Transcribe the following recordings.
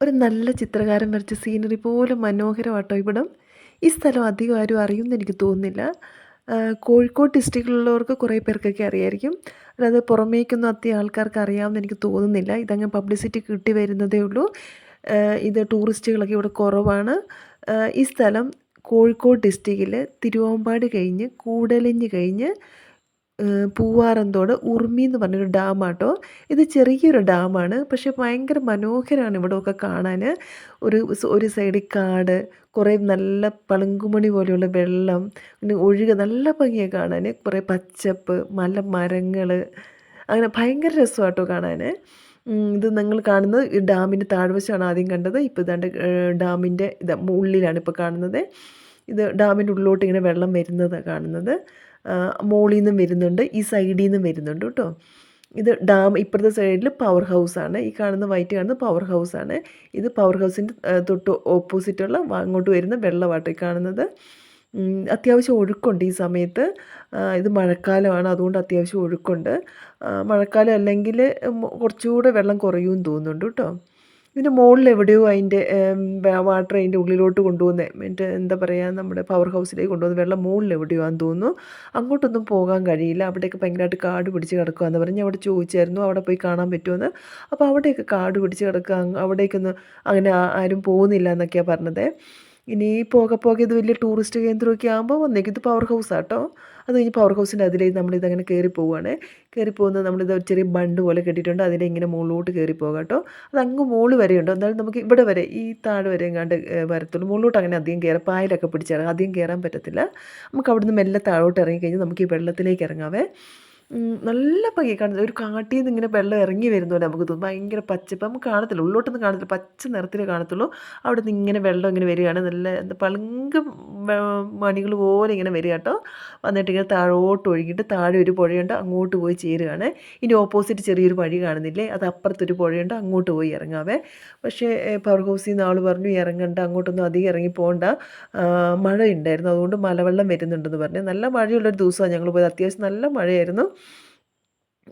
ഒരു നല്ല ചിത്രകാരൻ വരച്ച സീനറി പോലെ മനോഹരമാട്ടോ ഇവിടം. ഈ സ്ഥലം അധികം ആരും അറിയുമെന്ന് എനിക്ക് തോന്നുന്നില്ല. കോഴിക്കോട് ഡിസ്ട്രിക്റ്റിലുള്ളവർക്ക് കുറേ പേർക്കൊക്കെ അറിയായിരിക്കും. അല്ലാതെ പുറമേക്കൊന്നും അത്തിയ ആൾക്കാർക്ക് അറിയാമെന്ന് എനിക്ക് തോന്നുന്നില്ല. ഇതങ്ങ് പബ്ലിസിറ്റി കിട്ടി വരുന്നതേ ഉള്ളൂ. ഇത് ടൂറിസ്റ്റുകളൊക്കെ ഇവിടെ കുറവാണ്. ഈ സ്ഥലം കോഴിക്കോട് ഡിസ്ട്രിക്റ്റിൽ തിരുവമ്പാട് കഴിഞ്ഞ് കൂടലിഞ്ഞ് കഴിഞ്ഞ് പൂവാറന്തോട് ഉർമി എന്ന് പറഞ്ഞൊരു ഡാമാട്ടോ. ഇത് ചെറിയൊരു ഡാമാണ്. പക്ഷേ ഭയങ്കര മനോഹരമാണ് ഇവിടെയൊക്കെ കാണാൻ. ഒരു ഒരു സൈഡിൽ കാട് കുറേ നല്ല പളുങ്കുമണി പോലെയുള്ള വെള്ളം പിന്നെ ഒഴുക നല്ല ഭംഗിയാണ് കാണാൻ. കുറേ പച്ചപ്പ് നല്ല മരങ്ങൾ അങ്ങനെ ഭയങ്കര രസമാട്ടോ കാണാൻ. ഇത് നിങ്ങൾ കാണുന്നത് ഈ ഡാമിന്റെ താഴ്വശമാണ് ആദ്യം കണ്ടത്. ഇപ്പോൾ ഇതാണ്ട് ഡാമിന്റെ ഇത് ഉള്ളിലാണ് ഇപ്പോൾ കാണുന്നത്. ഇത് ഡാമിന്റെ ഉള്ളിലോട്ട് ഇങ്ങനെ വെള്ളം വരുന്നതാണ് കാണുന്നത്. മോളിൽ നിന്നും വരുന്നുണ്ട് ഈ സൈഡിൽ നിന്നും വരുന്നുണ്ട് കേട്ടോ. ഇത് ഡാം ഇപ്പുറത്തെ സൈഡിൽ പവർ ഹൗസാണ് ഈ കാണുന്ന വൈറ്റ് കാണുന്ന പവർ ഹൗസാണ് ഇത് പവർ ഹൗസിന്റെ തൊട്ട് ഓപ്പോസിറ്റുള്ള അങ്ങോട്ട് വരുന്ന വെള്ളമാട്ടോ ഈ കാണുന്നത്. അത്യാവശ്യം ഒഴുക്കുണ്ട് ഈ സമയത്ത്. ഇത് മഴക്കാലമാണ് അതുകൊണ്ട് അത്യാവശ്യം ഒഴുക്കുണ്ട്. മഴക്കാലം അല്ലെങ്കിൽ കുറച്ചുകൂടെ വെള്ളം കുറയുമെന്ന് തോന്നുന്നുണ്ട് കേട്ടോ. ഇതിന്റെ മുകളിൽ എവിടെയോ അതിന്റെ വാട്ടർ അതിന്റെ ഉള്ളിലോട്ട് കൊണ്ടുപോകുന്നത് മറ്റേ എന്താ പറയുക നമ്മുടെ പവർ ഹൗസിലേക്ക് കൊണ്ടുപോകുന്ന വെള്ളം മുകളിൽ എവിടെയോ ആണെന്ന് തോന്നുന്നു. അങ്ങോട്ടൊന്നും പോകാൻ കഴിയില്ല. അവിടെയൊക്കെ ഭയങ്കരമായിട്ട് കാട് പിടിച്ച് കിടക്കുകയെന്ന് പറഞ്ഞ് അവിടെ ചോദിച്ചായിരുന്നു അവിടെ പോയി കാണാൻ പറ്റുമെന്ന്. അപ്പോൾ അവിടെയൊക്കെ കാട് പിടിച്ച് കിടക്കുക അവിടേക്കൊന്ന് അങ്ങനെ ആരും പോകുന്നില്ല എന്നൊക്കെയാണ് പറഞ്ഞത്. ഇനി പോകെ പോകെ ഇത് വലിയ ടൂറിസ്റ്റ് കേന്ദ്രമൊക്കെ ആകുമ്പോൾ വന്നേക്കും ഇത് പവർ ഹൗസാട്ടോ അത് കഴിഞ്ഞ് പവർ ഹൗസിന്റെ അതിലേക്ക് നമ്മളിതങ്ങനെ കയറി പോവുകയാണ് കയറി പോകുന്നത് നമ്മളിത് ചെറിയ ബണ്ട് പോലെ കെട്ടിയിട്ടുണ്ട്. അതിലെ ഇങ്ങനെ മുകളിലോട്ട് കയറി പോകാം കേട്ടോ അത് അങ്ങ് മുകളിൽ വരെയുണ്ട്. എന്നാലും നമുക്ക് ഇവിടെ വരെ ഈ താഴെ വരെ എങ്ങാണ്ട് വരത്തുള്ളൂ. മുകളിലോട്ട് അങ്ങനെ അധികം കയറാം പായലൊക്കെ പിടിച്ചാൽ അധികം കയറാൻ പറ്റത്തില്ല. നമുക്ക് അവിടുന്ന് മെല്ലെ താഴോട്ട് ഇറങ്ങി കഴിഞ്ഞാൽ നമുക്ക് ഈ വെള്ളത്തിലേക്ക് ഇറങ്ങാവേ. നല്ല പകി കാണുന്നത്. ഒരു കാട്ടിൽ നിന്ന് ഇങ്ങനെ വെള്ളം ഇറങ്ങി വരുന്ന പോലെ നമുക്ക് തോന്നും. ഭയങ്കര പച്ചപ്പ്. നമുക്ക് കാണത്തില്ല. ഉള്ളോട്ടൊന്നും കാണത്തില്ല. പച്ച നിറത്തിലേ കാണത്തുള്ളൂ. അവിടെ നിന്ന് ഇങ്ങനെ വെള്ളം ഇങ്ങനെ വരികയാണ്. നല്ല എന്താ പളുങ്ക് മണികൾ പോലെ ഇങ്ങനെ വരിക കേട്ടോ. വന്നിട്ട് ഇങ്ങനെ താഴോട്ട് ഒഴുകിയിട്ട് താഴെ ഒരു പുഴയുണ്ട് അങ്ങോട്ട് പോയി ചേരുകയാണ്. ഇനി ഓപ്പോസിറ്റ് ചെറിയൊരു വഴി കാണുന്നില്ലേ അത് അപ്പുറത്തൊരു പുഴയുണ്ട് അങ്ങോട്ട് പോയി ഇറങ്ങാവേ. പക്ഷേ പവർ ഹൗസിൽ നിന്ന് ആൾ പറഞ്ഞു ഇറങ്ങണ്ട അങ്ങോട്ടൊന്നും അധികം ഇറങ്ങി പോകണ്ട മഴ ഉണ്ടായിരുന്നു അതുകൊണ്ട് മലവെള്ളം വരുന്നുണ്ടെന്ന് പറഞ്ഞു. നല്ല മഴയുള്ളൊരു ദിവസമാണ് ഞങ്ങൾ പോയത്. അത്യാവശ്യം നല്ല മഴയായിരുന്നു.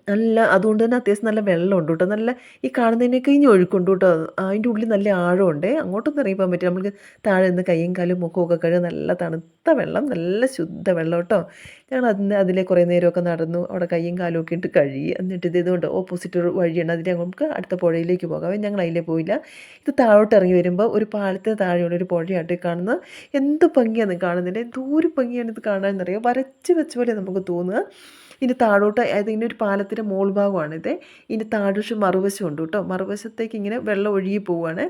നല്ല അതുകൊണ്ട് തന്നെ അത്യാവശ്യം നല്ല വെള്ളമുണ്ട് കേട്ടോ നല്ല ഈ കാണുന്നതിനൊക്കെ ഇനി ഒഴുക്കുണ്ട് കേട്ടോ അതിന്റെ ഉള്ളിൽ നല്ല ആഴമുണ്ട്. അങ്ങോട്ടൊന്നും അറിയിപ്പോൾ പറ്റില്ല. നമുക്ക് താഴെ നിന്ന് കൈയും കാലും മുഖമൊക്കെ കഴിഞ്ഞ് നല്ല തണുത്ത വെള്ളം നല്ല ശുദ്ധ വെള്ളം കേട്ടോ ഞങ്ങൾ അതിന് അതിലെ കുറേ നേരമൊക്കെ നടന്നു. അവിടെ കൈയും കാലും ഒക്കെ ഇട്ട് കഴുകി. എന്നിട്ട് ഇത് ഇതുകൊണ്ട് ഓപ്പോസിറ്റ് ഒരു വഴിയാണ്. അതിൽ നമുക്ക് അടുത്ത പുഴയിലേക്ക് പോകാം. ഞങ്ങൾ അതിലേ പോയില്ല. ഇത് താഴോട്ട് ഇറങ്ങി വരുമ്പോൾ ഒരു പാലത്തിന് താഴെയുള്ള ഒരു പുഴയായിട്ട് ഈ കാണുന്നത്. എന്ത് ഭംഗിയാണ് കാണുന്നില്ല എന്തോ ഒരു ഭംഗിയാണ് ഇത് കാണാനെന്നറിയാം? വരച്ച് വെച്ച പോലെ നമുക്ക് തോന്നുക. ഇതിന്റെ താഴോട്ട് അതായത് ഇതിന്റെ ഒരു പാലത്തിന്റെ മോൾ ഭാഗമാണിത്. ഇതിന്റെ താഴ്വശം മറുവശം ഉണ്ട് കേട്ടോ. മറുവശത്തേക്ക് ഇങ്ങനെ വെള്ളം ഒഴുകി പോവുകയാണ്.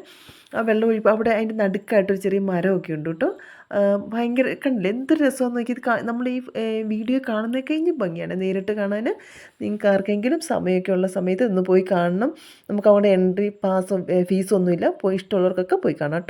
ആ വെള്ളം ഒഴുകി അവിടെ അതിന്റെ നടുക്കായിട്ടൊരു ചെറിയ മരമൊക്കെ ഉണ്ട് കേട്ടോ. ഭയങ്കര കണ്ടില്ലേ? എന്തൊരു രസമാണെന്ന് നോക്കി. ഇത് നമ്മൾ ഈ വീഡിയോ കാണുന്നത് കഴിഞ്ഞ് ഭംഗിയാണ്. നേരിട്ട് കാണാൻ നിങ്ങൾക്ക് ആർക്കെങ്കിലും സമയമൊക്കെ ഉള്ള സമയത്ത് ഇന്ന് പോയി കാണണം. നമുക്ക് അവിടെ എൻട്രി പാസ് ഫീസൊന്നുമില്ല. പോയി ഇഷ്ടമുള്ളവർക്കൊക്കെ പോയി കാണാം